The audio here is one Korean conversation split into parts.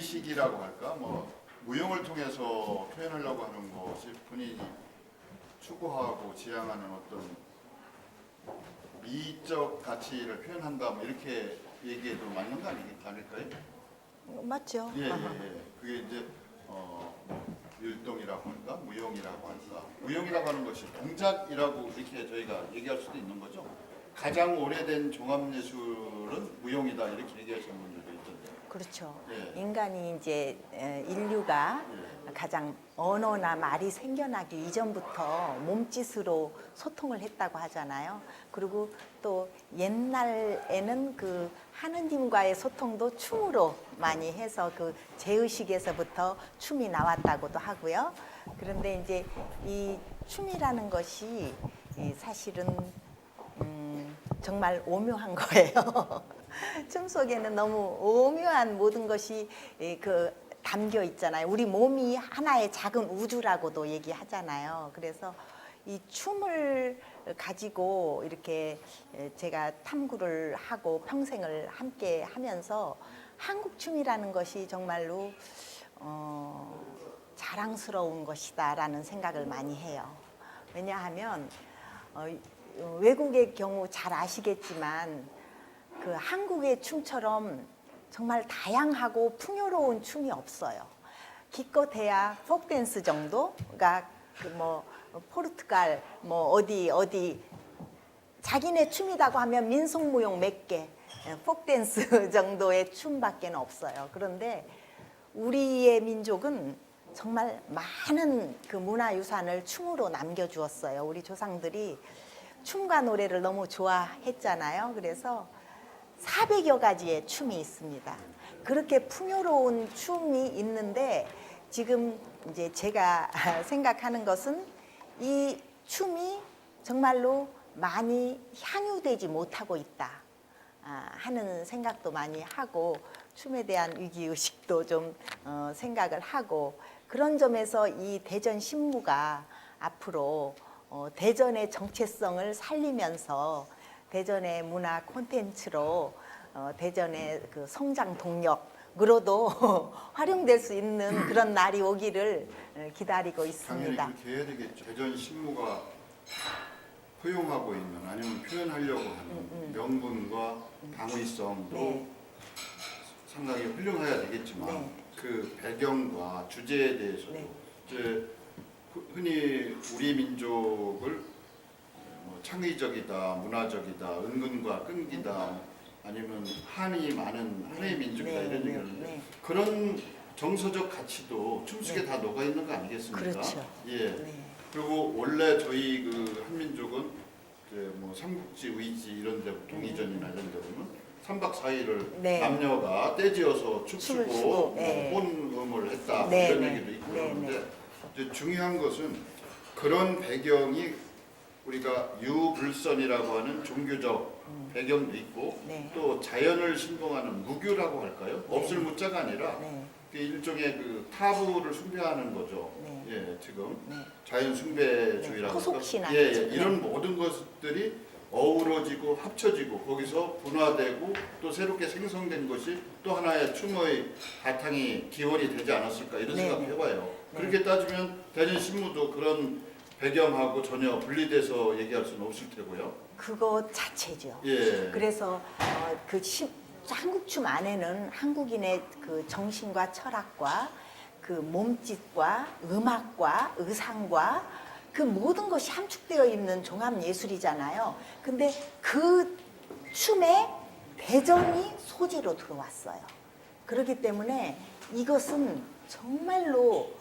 의식이라고 할까 뭐 무용을 통해서 표현하려고 하는 것이 본인이 추구하고 지향하는 어떤 미적 가치를 표현한다 뭐 이렇게 얘기해도 맞는 거 아니, 아닐까요? 맞죠? 예, 예, 예. 그게 이제 어, 율동이라고 할까, 무용이라고 할까. 무용이라고 하는 것이 동작이라고 이렇게 저희가 얘기할 수도 있는 거죠. 가장 오래된 종합예술은 무용이다 이렇게 얘기하시는 있던데. 그렇죠. 예. 인간이 이제 에, 인류가 예. 가장 언어나 말이 생겨나기 이전부터 몸짓으로 소통을 했다고 하잖아요. 그리고 또 옛날에는 그 하느님과의 소통도 춤으로 많이 해서 그 제의식에서부터 춤이 나왔다고도 하고요. 그런데 이제 이 춤이라는 것이 이 사실은 음, 정말 오묘한 거예요. 춤 속에는 너무 오묘한 모든 것이 예, 그 담겨 있잖아요. 우리 몸이 하나의 작은 우주라고도 얘기하잖아요. 그래서 이 춤을 가지고 이렇게 예, 제가 탐구를 하고 평생을 함께 하면서 한국 춤이라는 것이 정말로 어, 자랑스러운 것이다라는 생각을 많이 해요. 왜냐하면 어, 어, 외국의 경우 잘 아시겠지만 그 한국의 춤처럼 정말 다양하고 풍요로운 춤이 없어요. 기껏해야 폭댄스 정도가 그 뭐 포르투갈 뭐 어디 어디 자기네 춤이라고 하면 민속무용 몇 개, 예, 폭댄스 정도의 춤밖에 없어요. 그런데 우리의 민족은 정말 많은 그 문화유산을 춤으로 남겨주었어요. 우리 조상들이 춤과 노래를 너무 좋아했잖아요. 그래서 400여 가지의 춤이 있습니다. 그렇게 풍요로운 춤이 있는데 지금 이제 제가 생각하는 것은 이 춤이 정말로 많이 향유되지 못하고 있다 아, 하는 생각도 많이 하고 춤에 대한 위기 의식도 좀 어, 생각을 하고 그런 점에서 이 대전 신무가 앞으로 어, 대전의 정체성을 살리면서 대전의 문화 콘텐츠로 어, 대전의 그 성장 동력으로도 활용될 수 있는 그런 날이 오기를 어, 기다리고 당연히 있습니다. 그렇게 해야 되겠죠. 대전 신무가 포용하고 있는 아니면 표현하려고 하는 명분과 방위성도 네. 상당히 훌륭해야 되겠지만 네. 그 배경과 주제에 대해서도 네. 이제 후- 흔히 우리 민족을 뭐 창의적이다, 문화적이다, 은근과 끈기다, 아니면 한이 많은 하나의 민족이다 네, 이런 네, 얘기를 하는데 네. 그런 정서적 가치도 춤속에 다 녹아 있는 거 아니겠습니까? 그렇죠. 예. 네. 그리고 원래 저희 그 한민족은 이제 뭐 삼국지, 의지 이런 데 동이전이나 이런 데 보면 3박 4일을 네. 남녀가 떼지어서 춤을 춤추고 추고, 네. 뭐 혼 음을 했다 네, 이런 네. 얘기도 있고 네, 그러는데 네. 중요한 것은 그런 배경이 우리가 유불선이라고 하는 종교적 배경도 있고 네. 또 자연을 신봉하는 무교라고 할까요? 네. 없을 무자가 아니라 네. 그 일종의 그 타부를 숭배하는 거죠. 네. 예, 지금 네. 자연 숭배주의라고 네. 예, 예, 네. 이런 모든 것들이 어우러지고 합쳐지고 거기서 분화되고 또 새롭게 생성된 것이 또 하나의 춤의 바탕이 기원이 되지 않았을까 이런 네, 생각 네. 해봐요. 네. 그렇게 따지면 대전 신무도 그런 배경하고 전혀 분리돼서 얘기할 수는 없을 테고요. 그거 자체죠. 예. 그래서 어, 그 시, 한국춤 안에는 한국인의 그 정신과 철학과 그 몸짓과 음악과 의상과 그 모든 것이 함축되어 있는 종합 예술이잖아요. 근데 그 춤에 대전이 소재로 들어왔어요. 그렇기 때문에 이것은 정말로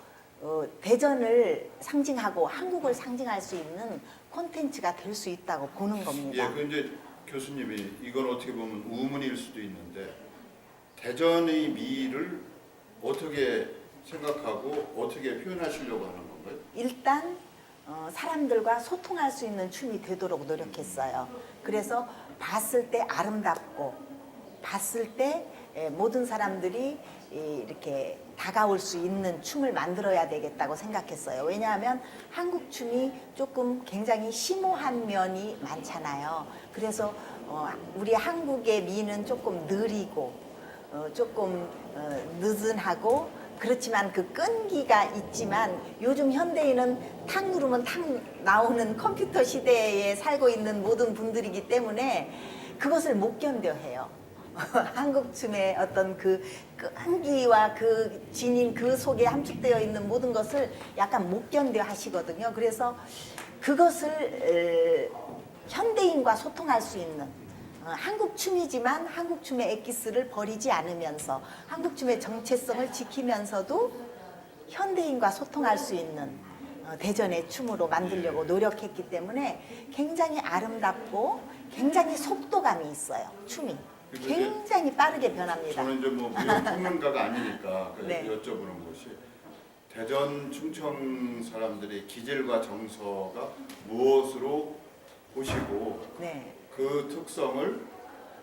어, 대전을 상징하고 한국을 상징할 수 있는 콘텐츠가 될 수 있다고 보는 겁니다. 예, 그 이제 교수님이 이건 어떻게 보면 우문일 수도 있는데 대전의 미를 어떻게 생각하고 어떻게 표현하시려고 하는 건가요? 일단 어, 사람들과 소통할 수 있는 춤이 되도록 노력했어요. 그래서 봤을 때 아름답고 봤을 때 에, 모든 사람들이 이, 이렇게 다가올 수 있는 춤을 만들어야 되겠다고 생각했어요. 왜냐하면 한국 춤이 조금 굉장히 심오한 면이 많잖아요. 그래서 어, 우리 한국의 미는 조금 느리고 어, 조금 어, 느슨하고 그렇지만 그 끈기가 있지만 요즘 현대인은 탁 누르면 탁 나오는 컴퓨터 시대에 살고 있는 모든 분들이기 때문에 그것을 못 견뎌해요. 한국 춤의 어떤 그 끈기와 그 지닌 그 속에 함축되어 있는 모든 것을 약간 못 견뎌 하시거든요. 그래서 그것을 어, 현대인과 소통할 수 있는 어, 한국 춤이지만 한국 춤의 엑기스를 버리지 않으면서 한국 춤의 정체성을 지키면서도 현대인과 소통할 수 있는 어, 대전의 춤으로 만들려고 노력했기 때문에 굉장히 아름답고 굉장히 속도감이 있어요. 춤이 굉장히 빠르게 변합니다. 저는 이제 뭐 평론가가 아니니까 그 네. 여쭤보는 것이 대전 충청 사람들의 기질과 정서가 무엇으로 보시고 네. 그 특성을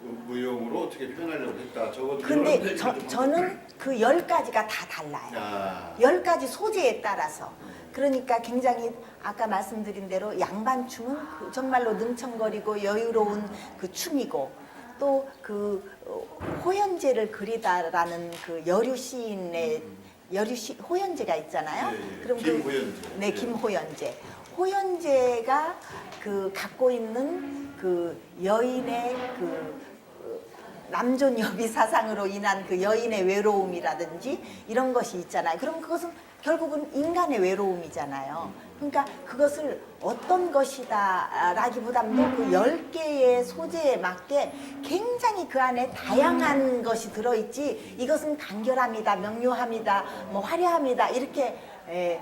무용으로 어떻게 표현하려고 했다. 적어도 근데 저, 좀 저는 그 열 가지가 다 달라요. 야, 열 가지 소재에 따라서 그러니까 굉장히 아까 말씀드린 대로 양반춤은 그 정말로 능청거리고 여유로운 그 춤이고 또 그 호연제를 그리다라는 그 여류 시인의 여류 시 호연제가 있잖아요. 예, 예. 그럼 그 김호연제. 네, 예. 김호연제. 호연제가 그 갖고 있는 그 여인의 그 남존 여비 사상으로 인한 그 여인의 외로움이라든지 이런 것이 있잖아요. 그럼 그것은 결국은 인간의 외로움이잖아요. 그러니까 그것을 어떤 것이다 라기보다는 그열 개의 소재에 맞게 굉장히 그 안에 다양한 것이 들어있지 이것은 간결합니다, 명료합니다, 뭐 화려합니다 이렇게 에,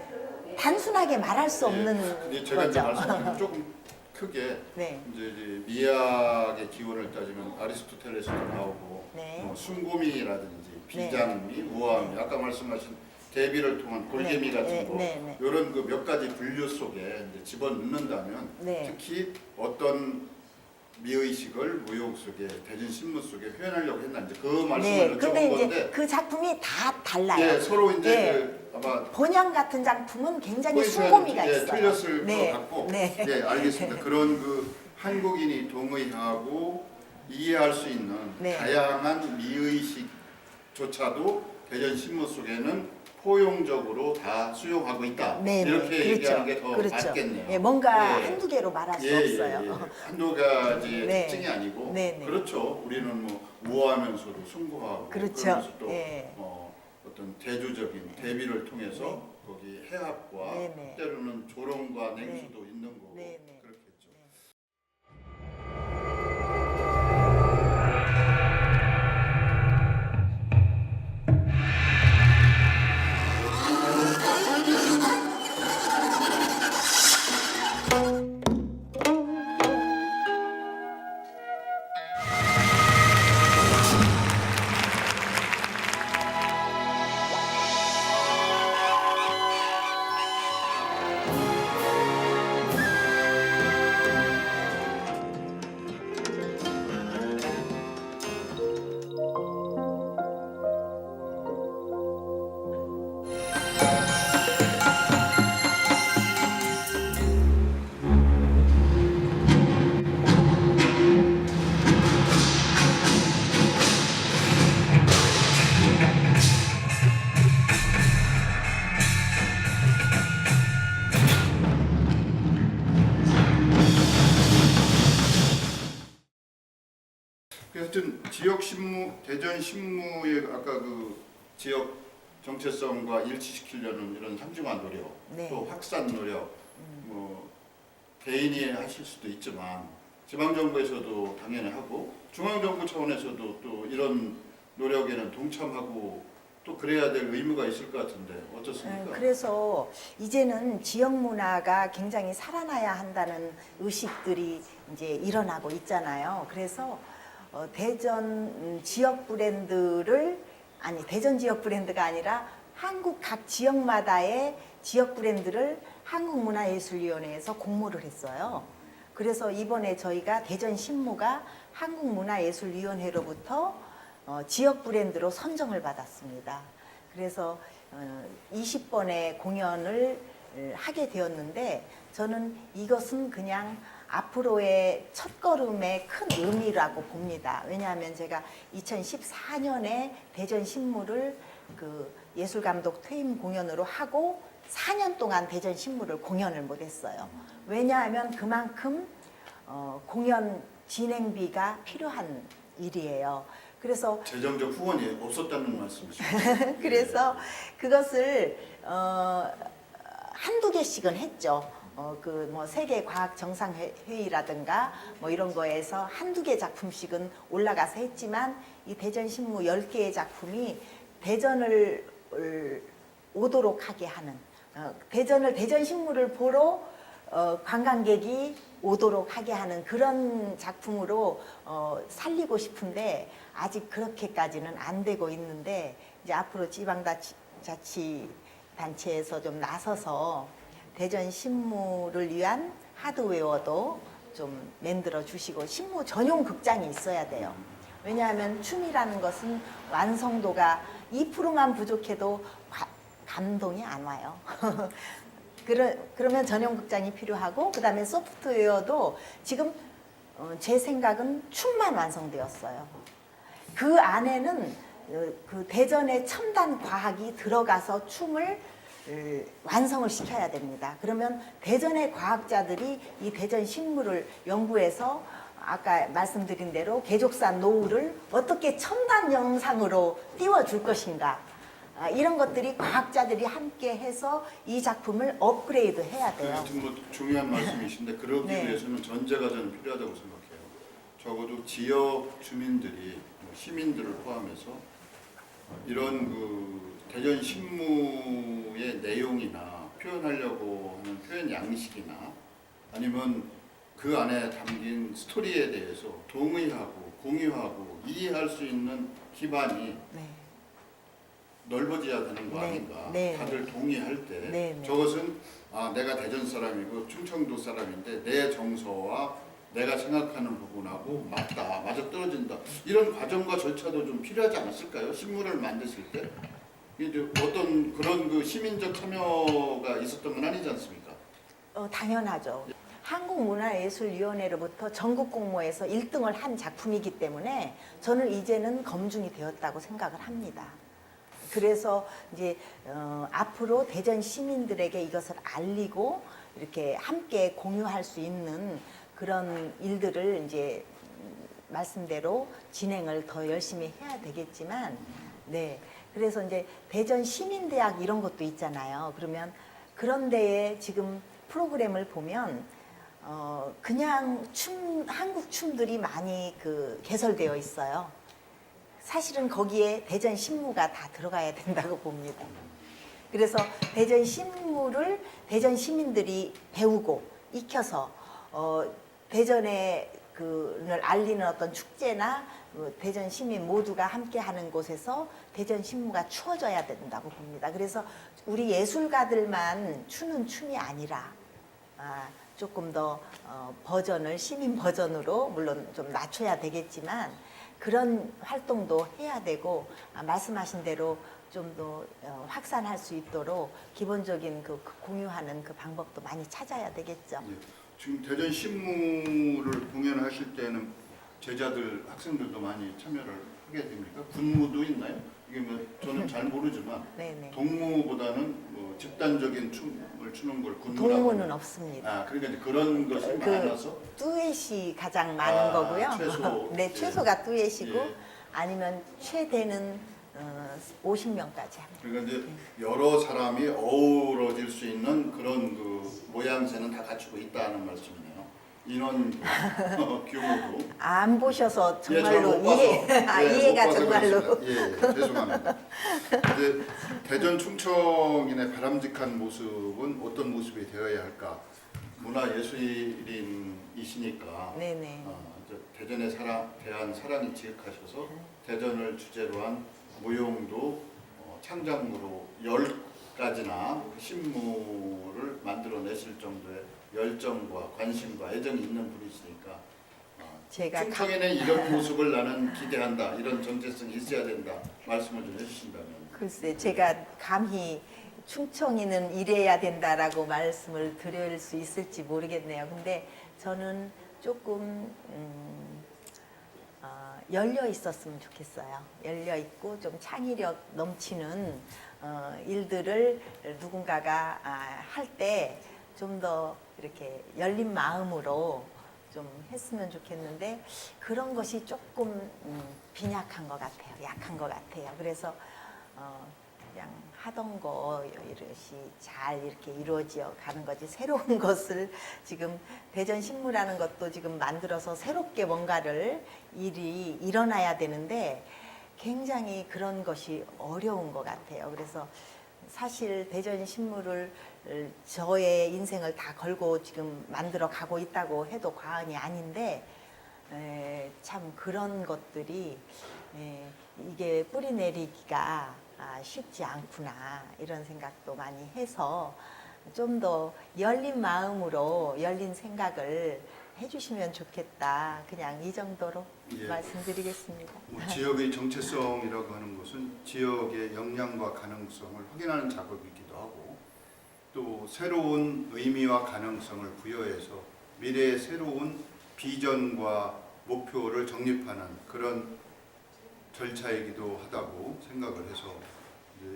단순하게 말할 수 없는 예, 제가 거죠. 말씀드리면 조금 크게 네. 이제, 이제 미학의 기원을 따지면 아리스토텔레스도 나오고 네. 뭐 순고미라든지 네. 비장미, 우아미, 아까 말씀하신 대비를 통한 골개미 네, 같은 네, 거 네, 네. 이런 그 몇 가지 분류 속에 이제 집어넣는다면 네. 특히 어떤 미의식을 무용 속에 대진 신문 속에 표현하려고 했나 이제 그 네, 말씀을 근데 여쭤본 이제 건데 그 작품이 다 달라요. 예, 서로 이제 예. 그 아마 본향 같은 작품은 굉장히 포인트가 수고미가 예, 있어요. 틀렸을 네, 것 같고 네. 예 알겠습니다. 그런 그 한국인이 동의하고 이해할 수 있는 네. 다양한 미의식조차도 대전 신문 속에는 포용적으로 다 수용하고 있다. 네, 이렇게 네, 얘기하는 게 더 그렇죠. 맞겠네요. 예, 뭔가 예. 한두 개로 말할 수 예, 없어요. 예, 예. 한두 가지의 네. 특징이 아니고 네, 네. 그렇죠. 우리는 뭐 우아하면서도 숭고하고 그렇죠. 그러면서 또 예. 어, 어떤 대조적인 대비를 통해서 네. 거기 해합과 네, 네. 때로는 조롱과 냉수도 있는 거고 지역 정체성과 일치시키려는 이런 상중한 노력, 네. 또 확산 노력, 뭐 개인이 하실 수도 있지만 지방 정부에서도 당연히 하고 중앙 정부 차원에서도 또 이런 노력에는 동참하고 또 그래야 될 의무가 있을 것 같은데 어떻습니까? 음, 그래서 이제는 지역 문화가 굉장히 살아나야 한다는 의식들이 이제 일어나고 있잖아요. 그래서 어, 대전 음, 지역 브랜드를 아니 대전 지역 브랜드가 아니라 한국 각 지역마다의 지역 브랜드를 한국문화예술위원회에서 공모를 했어요. 그래서 이번에 저희가 대전 신무가 한국문화예술위원회로부터 어, 지역 브랜드로 선정을 받았습니다. 그래서 어, 20번의 공연을 어, 하게 되었는데 저는 이것은 그냥 앞으로의 첫걸음의 큰 의미라고 봅니다. 왜냐하면 제가 2014년에 대전 신무를 그 예술감독 퇴임 공연으로 하고 4년 동안 대전 신무를 공연을 못했어요. 왜냐하면 그만큼 어, 공연 진행비가 필요한 일이에요. 그래서 재정적 후원이 없었다는 말씀이시죠? 그래서 그것을 어, 한두 개씩은 했죠. 어, 그 뭐 세계 과학 정상 회의라든가 뭐 이런 거에서 한두 개 작품씩은 올라가서 했지만 이 대전 신무 10개의 작품이 대전을 을, 오도록 하게 하는 어, 대전을 대전 신무를 보러 어, 관광객이 오도록 하게 하는 그런 작품으로 어, 살리고 싶은데 아직 그렇게까지는 안 되고 있는데 이제 앞으로 지방자치 단체에서 좀 나서서 대전 신무를 위한 하드웨어도 좀 만들어 주시고 신무 전용 극장이 있어야 돼요. 왜냐하면 춤이라는 것은 완성도가 2%만 부족해도 과- 감동이 안 와요. 그러, 그러면 전용 극장이 필요하고 그 다음에 소프트웨어도 지금 어, 제 생각은 춤만 완성되었어요. 그 안에는 어, 그 대전의 첨단 과학이 들어가서 춤을 을, 완성을 시켜야 됩니다. 그러면 대전의 과학자들이 이 대전 식물을 연구해서 아까 말씀드린 대로 개족산 노후를 어떻게 첨단 영상으로 띄워줄 것인가 아, 이런 것들이 과학자들이 함께 해서 이 작품을 업그레이드 해야 돼요. 하여튼 뭐 중요한 말씀이신데 그러기 네. 위해서는 전제가 저는 필요하다고 생각해요. 적어도 지역 주민들이 뭐 시민들을 포함해서 이런 그 대전 신무의 내용이나 표현하려고 하는 표현 양식이나 아니면 그 안에 담긴 스토리에 대해서 동의하고 공유하고 이해할 수 있는 기반이 네. 넓어져야 되는 거 네, 아닌가. 네, 다들 동의할 때 네, 네. 저것은 아 내가 대전 사람이고 충청도 사람인데 내 정서와 내가 생각하는 부분하고 맞다, 맞아 떨어진다. 이런 과정과 절차도 좀 필요하지 않았을까요? 신문을 만드실 때 이제 어떤 그런 그 시민적 참여가 있었던 건 아니지 않습니까? 어, 당연하죠. 한국문화예술위원회로부터 전국 공모에서 1등을 한 작품이기 때문에 저는 이제는 검증이 되었다고 생각을 합니다. 그래서 이제 어, 앞으로 대전 시민들에게 이것을 알리고 이렇게 함께 공유할 수 있는 그런 일들을 이제 음, 말씀대로 진행을 더 열심히 해야 되겠지만, 네. 그래서 이제 대전 시민대학 이런 것도 있잖아요. 그러면 그런 데에 지금 프로그램을 보면 어 그냥 춤 한국 춤들이 많이 그 개설되어 있어요. 사실은 거기에 대전 신무가 다 들어가야 된다고 봅니다. 그래서 대전 신무를 대전 시민들이 배우고 익혀서 어, 대전의 그를 알리는 어떤 축제나 어, 대전 시민 모두가 함께하는 곳에서 대전 신무가 추어져야 된다고 봅니다. 그래서 우리 예술가들만 추는 춤이 아니라 아, 조금 더 어, 버전을 시민 버전으로 물론 좀 낮춰야 되겠지만 그런 활동도 해야 되고 아, 말씀하신 대로 좀더 어, 확산할 수 있도록 기본적인 그, 그 공유하는 그 방법도 많이 찾아야 되겠죠. 예. 지금 대전 신무를 공연하실 때는 제자들 학생들도 많이 참여를 하게 됩니까? 군무도 있나요? 이게 뭐 저는 잘 모르지만 네네. 동무보다는 뭐 집단적인 춤을 추는 걸 군무라고 동무는 없습니다. 아 그러니까 이제 그런 것이 그 많아서 듀엣이 가장 많은 아, 거고요. 최소. 네, 예. 최소가 듀엣이고 예. 아니면 최대는 어, 50명까지 합니다. 그러니까 이제 여러 사람이 어우러질 수 있는 그런 그 모양새는 다 갖추고 있다는 말씀이네요. 인원 규모도 안 보셔서 예, 정말로. 이해, 아, 예, 못 이해가 정말로. 예, 예, 죄송합니다. 이제 대전 충청인의 바람직한 모습은 어떤 모습이 되어야 할까? 문화 예술인이시니까 네네. 어, 이제 대전에 사랑, 대한 사랑이 지극하셔서 대전을 주제로 한 무용도 어, 창작물로 열 가지나 신물을 만들어내실 정도의 열정과 관심과 애정이 있는 분이시니까 어, 제가 가- 충청인의 이런 모습을 나는 기대한다 이런 정체성이 있어야 된다 말씀을 좀 해주신다면 글쎄 제가 감히 충청이는 이래야 된다라고 말씀을 드릴 수 있을지 모르겠네요. 근데 저는 조금 음, 어, 열려 있었으면 좋겠어요. 열려 있고 좀 창의력 넘치는 어, 일들을 누군가가 아, 할때 좀 더 이렇게 열린 마음으로 좀 했으면 좋겠는데 그런 것이 조금 음, 빈약한 것 같아요. 약한 것 같아요. 그래서 어, 그냥 하던 거 이것이 잘 이렇게 이루어져 가는 거지 새로운 것을 지금 대전 신무라는 것도 지금 만들어서 새롭게 뭔가를 일이 일어나야 되는데 굉장히 그런 것이 어려운 것 같아요. 그래서 사실 대전 신무를 저의 인생을 다 걸고 지금 만들어 가고 있다고 해도 과언이 아닌데 에, 참 그런 것들이 에, 이게 뿌리 내리기가 아, 쉽지 않구나 이런 생각도 많이 해서 좀 더 열린 마음으로 열린 생각을 해주시면 좋겠다 그냥 이 정도로 예. 말씀드리겠습니다. 뭐 지역의 정체성이라고 하는 것은 지역의 역량과 가능성을 확인하는 작업이기도 하고 또 새로운 의미와 가능성을 부여해서 미래의 새로운 비전과 목표를 정립하는 그런 절차이기도 하다고 생각을 해서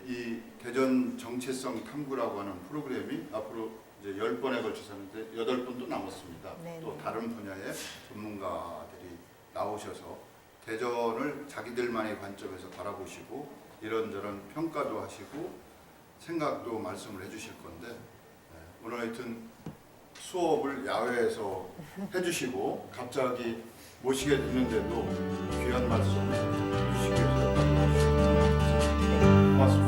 이 대전 정체성 탐구라고 하는 프로그램이 앞으로 이제 10번에 걸쳐서 하는데 8번도 남았습니다. 네네. 또 다른 분야의 전문가들이 나오셔서 대전을 자기들만의 관점에서 바라보시고 이런저런 평가도 하시고 생각도 말씀을 해주실 건데 네. 오늘 하여튼 수업을 야외에서 해주시고 갑자기 모시게 됐는데도 귀한 말씀 주시기 위해서 고맙습니다.